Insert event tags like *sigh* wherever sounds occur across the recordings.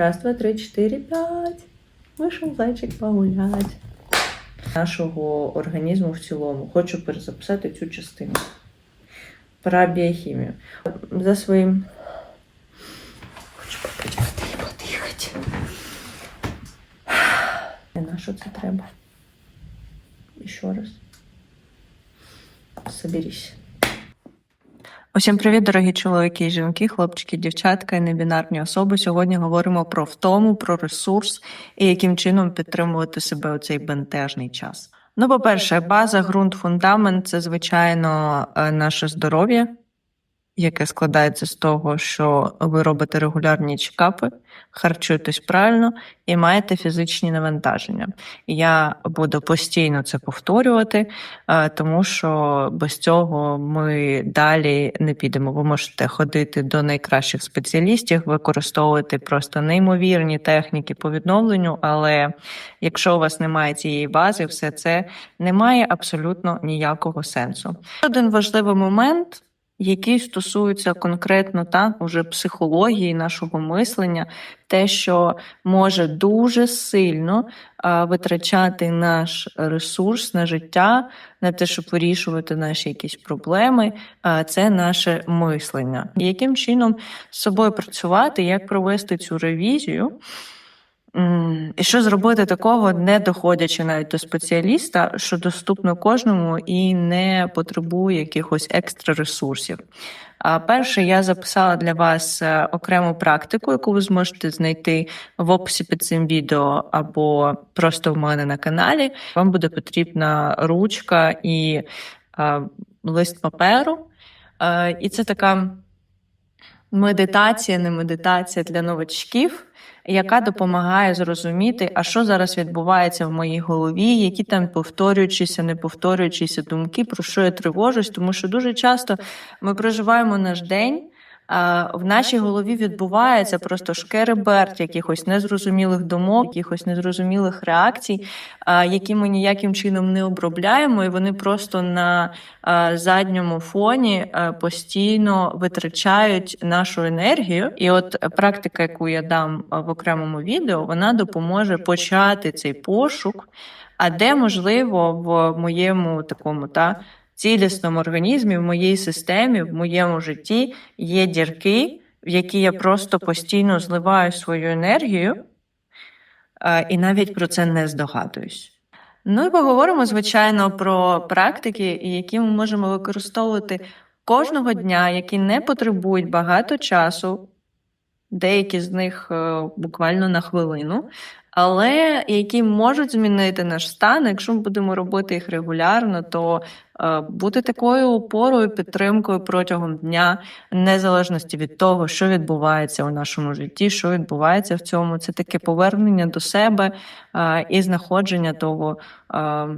Раз, два, три, чотири, п'ять. Вийшов зайчик погулять. Нашого організму в цілому. Хочу перезаписати цю частину. Про біохімію. За своїм. Хочу попити води і подихати. На що це треба? І ще раз. Соберись. Усім привіт, дорогі чоловіки жінки, хлопчики, дівчатка і небінарні особи. Сьогодні говоримо про втому, про ресурс і яким чином підтримувати себе у цей бентежний час. Ну, по-перше, база, ґрунт, фундамент це звичайно е, наше здоров'я, яке складається з того, що ви робите регулярні чекапи, харчуєтесь правильно і маєте фізичні навантаження. Я буду постійно це повторювати, е, тому що без цього ми далі не підемо. Ви можете ходити до найкращих спеціалістів, використовувати просто неймовірні техніки по відновленню, але якщо у вас немає цієї бази, все це не має абсолютно ніякого сенсу. Один важливий момент. Який стосується конкретно та уже психології нашого мислення, те, що може дуже сильно а, витрачати наш ресурс на життя, на те, щоб вирішувати наші якісь проблеми, а, це наше мислення. Яким чином з собою працювати, як провести цю ревізію? І що зробити такого, не доходячи навіть до спеціаліста, що доступно кожному і не потребує якихось екстра ресурсів. А перше, я записала для вас е, окрему практику, яку ви зможете знайти в описі під цим відео або просто в мене на каналі. Вам буде потрібна ручка і е, лист паперу. Е, і це така медитація, не медитація для новачків яка допомагає зрозуміти, а що зараз відбувається в моїй голові, які там повторюючіся, не повторюючіся думки, про що я тривожусь, тому що дуже часто ми проживаємо наш день. В нашій голові відбувається просто шкереберт якихось незрозумілих думок, якихось незрозумілих реакцій, які ми ніяким чином не обробляємо, і вони просто на задньому фоні постійно витрачають нашу енергію. І от практика, яку я дам в окремому відео, вона допоможе почати цей пошук. А де можливо в моєму такому та цілісному організмі, в моїй системі, в моєму житті є дірки, в які я просто постійно зливаю свою енергію, е, і навіть про це не здогадуюсь. Ну і поговоримо, звичайно, про практики, які ми можемо використовувати кожного дня, які не потребують багато часу, деякі з них е, буквально на хвилину, але які можуть змінити наш стан. Якщо ми будемо робити їх регулярно, то е, бути такою опорою, підтримкою протягом дня, незалежності від того, що відбувається у нашому житті, що відбувається в цьому, це таке повернення до себе е, і знаходження того е,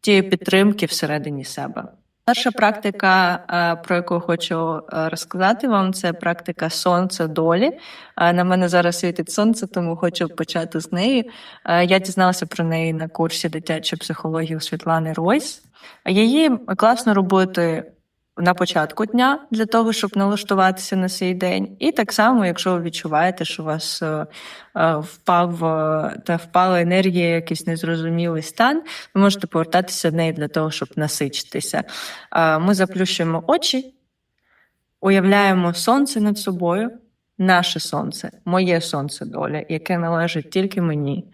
тієї підтримки всередині себе. Перша практика, е, про яку хочу е, розказати вам, це практика сонце долі. Е, На мене зараз світить сонце, тому хочу почати з неї. Я дізналася про неї на курсі дитячої психології Світлани Ройс. Її класно робити на початку дня для того, щоб налаштуватися на свій день. І так само, якщо ви відчуваєте, що у вас е, е, впав е, та впала енергія, якийсь незрозумілий стан, ви можете повертатися до неї для того, щоб насичитися. Ми заплющуємо очі, уявляємо сонце над собою, наше сонце, моє сонце доля, яке належить тільки мені.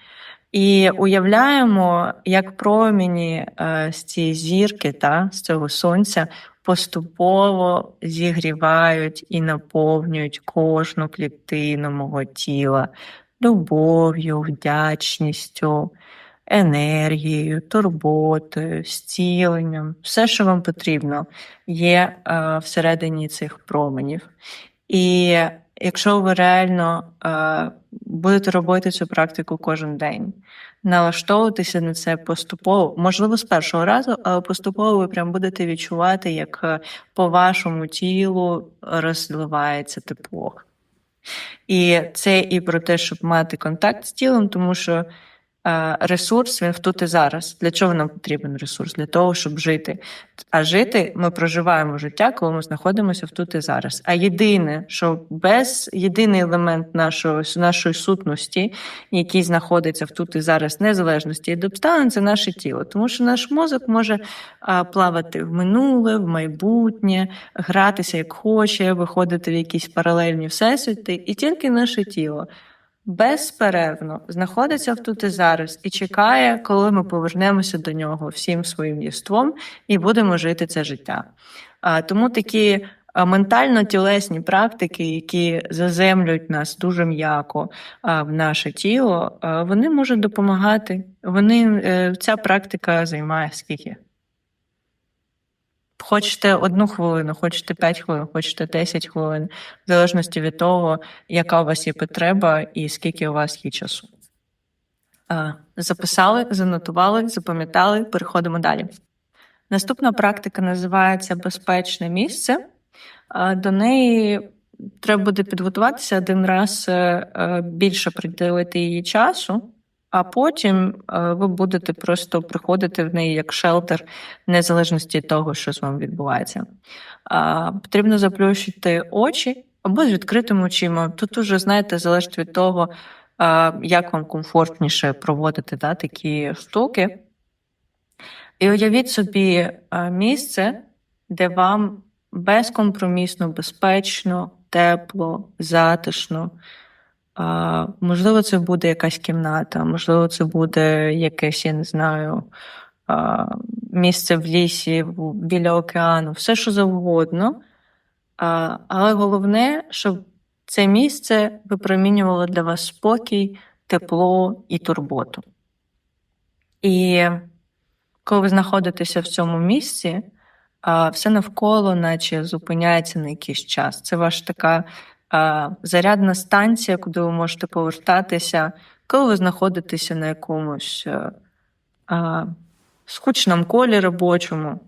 І уявляємо, як промені з цієї зірки, та, з цього сонця, поступово зігрівають і наповнюють кожну клітину мого тіла любов'ю, вдячністю, енергією, турботою, зціленням. Все, що вам потрібно, є е, всередині цих променів. І якщо ви реально е, будете робити цю практику кожен день, налаштовуватися на це поступово, можливо, з першого разу, але поступово ви прям будете відчувати, як е, по вашому тілу розливається тепло. І це і про те, щоб мати контакт з тілом, тому що ресурс він в тут і зараз. Для чого нам потрібен ресурс? Для того, щоб жити. А жити ми проживаємо життя, коли ми знаходимося в тут і зараз. А єдине, що без єдиний елемент нашого, нашої сутності, який знаходиться в тут і зараз, незалежності від обставин, це наше тіло. Тому що наш мозок може плавати в минуле, в майбутнє, гратися як хоче, виходити в якісь паралельні всесвіти, і тільки наше тіло безперервно знаходиться в тут і зараз і чекає, коли ми повернемося до нього всім своїм єством і будемо жити це життя. Тому такі ментально-тілесні практики, які заземлюють нас дуже м'яко в наше тіло, вони можуть допомагати. Вони е, ця практика займає скільки? Хочете одну хвилину, хочете 5 хвилин, хочете 10 хвилин, в залежності від того, яка у вас є потреба і скільки у вас є часу. Записали, занотували, запам'ятали, переходимо далі. Наступна практика називається безпечне місце. До неї треба буде підготуватися один раз е, е, більше приділити її часу, а потім е, ви будете просто приходити в неї як шелтер, незалежності від того, що з вами відбувається. Потрібно заплющити очі або з відкритими очима. Тут уже, знаєте, залежить від того, як вам комфортніше проводити да, такі штуки. І уявіть собі місце, де вам безкомпромісно, безпечно, тепло, затишно. А, Можливо, це буде якась кімната, можливо, це буде якесь, я не знаю, а, місце в лісі, біля океану, все що завгодно. А, Але головне, щоб це місце випромінювало для вас спокій, тепло і турботу. І коли ви знаходитеся в цьому місці, все навколо, наче зупиняється на якийсь час. Це ваша така зарядна станція, куди ви можете повертатися, коли ви знаходитеся на якомусь е, скучному колі робочому,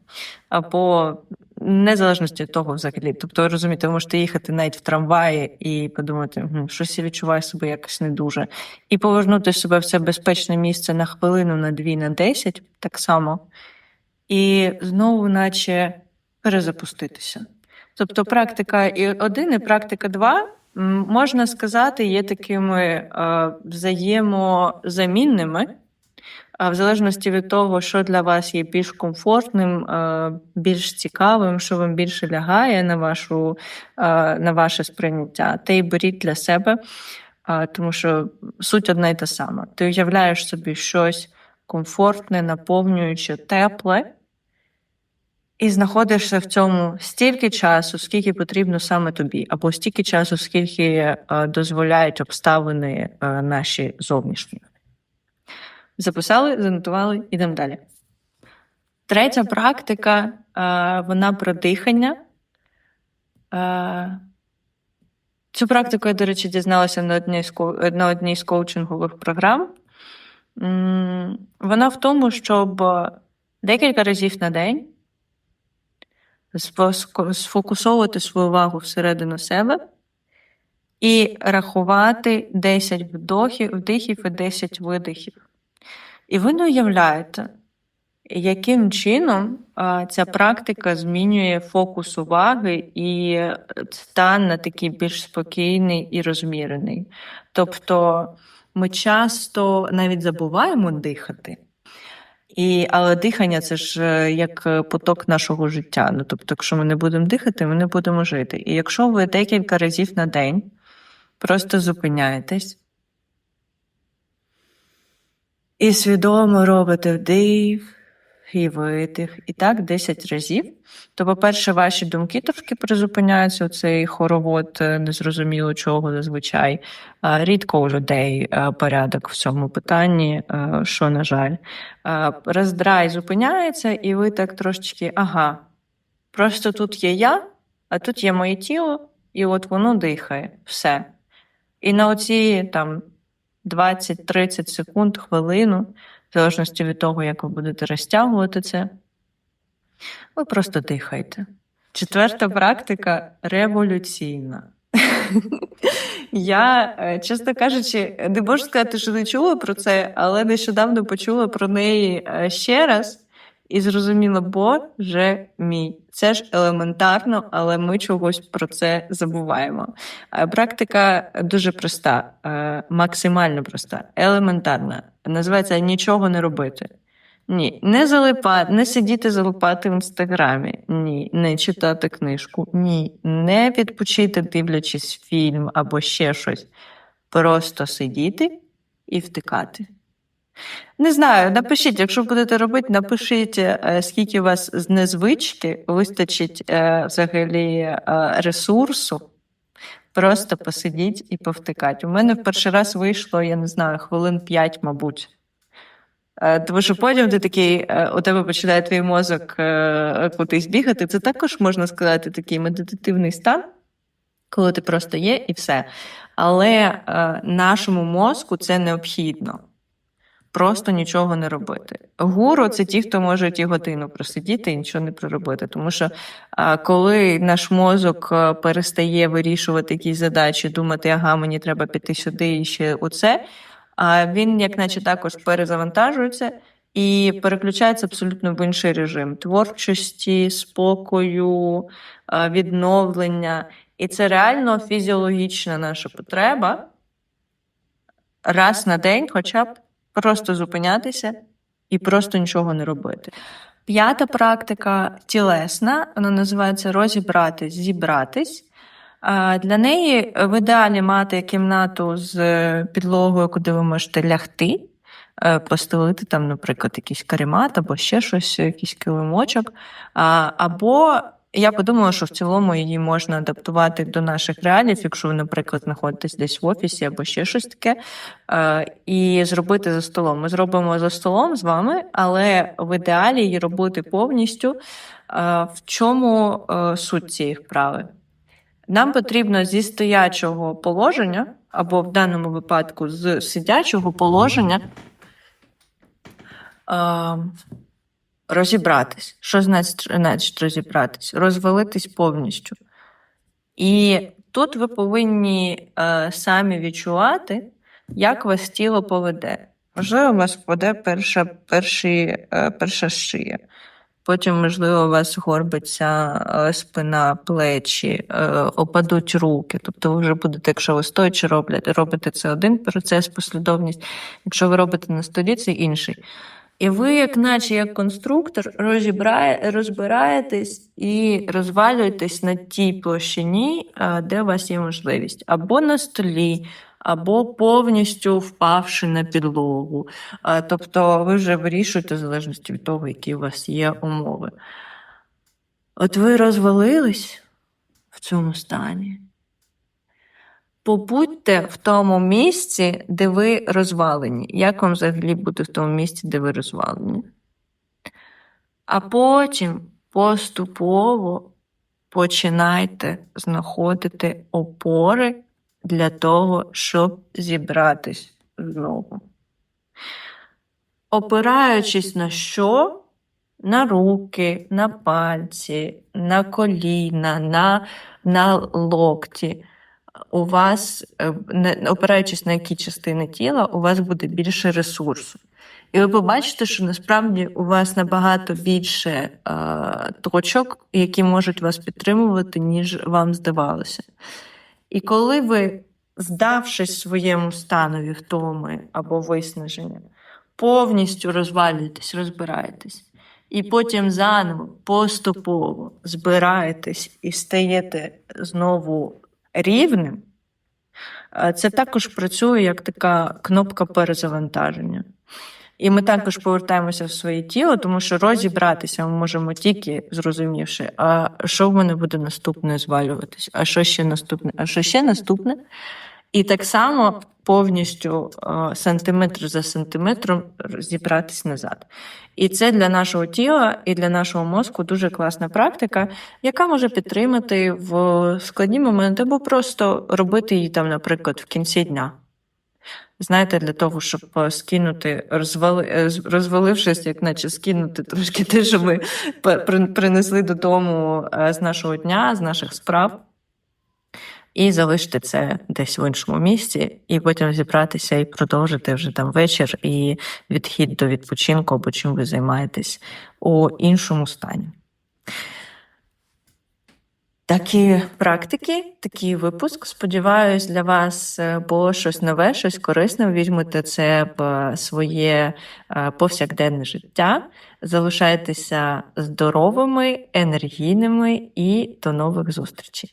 або незалежності від того взагалі. Тобто, ви розумієте, ви можете їхати навіть в трамваї і подумати, «Гм, щось я відчуваю себе якось не дуже. І повернути себе в це безпечне місце на хвилину, на дві, на десять, так само, і знову, наче, перезапуститися. Тобто практика і один, і практика два, можна сказати, є такими е, взаємозамінними, а в залежності від того, що для вас є більш комфортним, е, більш цікавим, що вам більше лягає на вашу е, на ваше сприйняття, те й беріть для себе, е, тому що суть одна й та сама. Ти уявляєш собі щось комфортне, наповнююче, тепле. І знаходишся в цьому стільки часу, скільки потрібно саме тобі, або стільки часу, скільки е, дозволяють обставини е, наші зовнішні. Записали, занотували, ідемо далі. Третя практика е, вона про дихання. Цю практику я, до речі, дізналася на одній з, на одній з коучингових програм. Вона в тому, щоб декілька разів на день сфокусовувати свою увагу всередину себе і рахувати 10 вдохів, вдихів і 10 видихів. І ви не уявляєте, яким чином ця практика змінює фокус уваги і стан на такий більш спокійний і розмірений. Тобто ми часто навіть забуваємо дихати. І, але дихання це ж е, як е, поток нашого життя. Ну, тобто, якщо ми не будемо дихати, ми не будемо жити. І якщо ви декілька разів на день просто зупиняєтесь і свідомо робите вдих і видих, і так 10 разів, то, по-перше, ваші думки трошки призупиняються, цей хоровод е, незрозуміло чого зазвичай. Рідко у людей е, порядок в цьому питанні, е, що, на жаль, роздрай зупиняється, і ви так трошечки, ага, просто тут є я, а тут є моє тіло, і от воно дихає, все. І на оці там 20-30 секунд, хвилину, в залежності від того, як ви будете розтягувати це, ви просто дихайте. Четверта практика революційна. *laughs* Я, е, чесно кажучи, не можу сказати, що не чула про це, але нещодавно почула про неї е, ще раз і зрозуміла, боже мій, це ж елементарно, але ми чогось про це забуваємо. Е, Практика дуже проста, максимально проста, елементарна. Називається нічого не робити. Ні, не залипати, не сидіти залипати в інстаграмі. Ні, не читати книжку. Ні, не відпочити, дивлячись фільм або ще щось. Просто сидіти і втикати. Не знаю, напишіть, якщо будете робити, напишіть, е, скільки у вас з незвички вистачить е, взагалі е, ресурсу. Просто посидіть і повтикати. У мене в перший раз вийшло, я не знаю, хвилин 5, мабуть. Е, Тому що потім ти такий, е, у тебе починає твій мозок е, кудись бігати. Це також можна сказати такий медитативний стан, коли ти просто є і все. Але нашому мозку це необхідно. Просто нічого не робити. Гуру це ті, хто можуть і годину просидіти і нічого не проробити. Тому що коли наш мозок е, перестає вирішувати якісь задачі, думати, ага, мені треба піти сюди і ще оце, він, як наче також перезавантажується і переключається абсолютно в інший режим творчості, спокою, відновлення. І це реально фізіологічна наша потреба раз на день, хоча б просто зупинятися і просто нічого не робити. П'ята практика тілесна, вона називається розібратись, зібратись. Для неї в ідеалі мати кімнату з підлогою, куди ви можете лягти, е, постелити там, наприклад, якийсь каремат або ще щось, якийсь килимочок. А, Я подумала, що в цілому її можна адаптувати до наших реалів, якщо ви, наприклад, знаходитесь десь в офісі або ще щось таке, е, і зробити за столом. Ми зробимо за столом з вами, але в ідеалі її робити повністю. Е, В чому е, суть цієї вправи? Нам потрібно зі стоячого положення, або в даному випадку з сидячого положення. Розібратись. Що значить, значить розібратись? Розвалитись повністю. І тут ви повинні е, самі відчувати, як вас тіло поведе. Можливо, вас впаде перша, перші, е, перша шия. Потім, можливо, у вас горбиться е, спина, плечі, е, опадуть руки. Тобто ви вже будете, якщо ви стоячи робите, робите це один процес, послідовність. Якщо ви робите на столі, це інший. І ви, як наче як конструктор, розібрає, розбираєтесь і розвалюєтесь на тій площині, де у вас є можливість, або на столі, або повністю впавши на підлогу. Тобто ви вже вирішуєте в залежності від того, які у вас є умови. От ви розвалились в цьому стані. Побудьте в тому місці, де ви розвалені. Як вам взагалі бути в тому місці, де ви розвалені? А потім поступово починайте знаходити опори для того, щоб зібратись знову. Опираючись на що? На руки, на пальці, на коліна, на, на локті у вас, е, не- опираючись на які частини тіла, у вас буде більше ресурсу. І ви побачите, що насправді у вас набагато більше е, точок, які можуть вас підтримувати, ніж вам здавалося. І коли ви, здавшись своєму станові втоми або виснаження, повністю розвалюєтесь, розбираєтесь, і потім заново поступово збираєтесь і стаєте знову рівним, це також працює як така кнопка перезавантаження. І ми також повертаємося в своє тіло, тому що розібратися ми можемо тільки зрозумівши, а що в мене буде наступне звалюватись, а що ще наступне, а що ще наступне. І так само повністю сантиметр за сантиметром зібратись назад. І це для нашого тіла і для нашого мозку дуже класна практика, яка може підтримати в складні моменти, або просто робити її там, наприклад, в кінці дня. Знаєте, для того, щоб скинути, розвали, е, розвалившись, як наче скинути трошки те, що ми принесли додому е, з нашого дня, з наших справ. І залишити це десь в іншому місці, і потім зібратися і продовжити вже там вечір і відхід до відпочинку або чим ви займаєтесь у іншому стані. Такі практики, такий випуск. Сподіваюсь, для вас е, було щось нове, щось корисне. Візьмете це в своє е, повсякденне життя. Залишайтеся здоровими, енергійними і до нових зустрічей.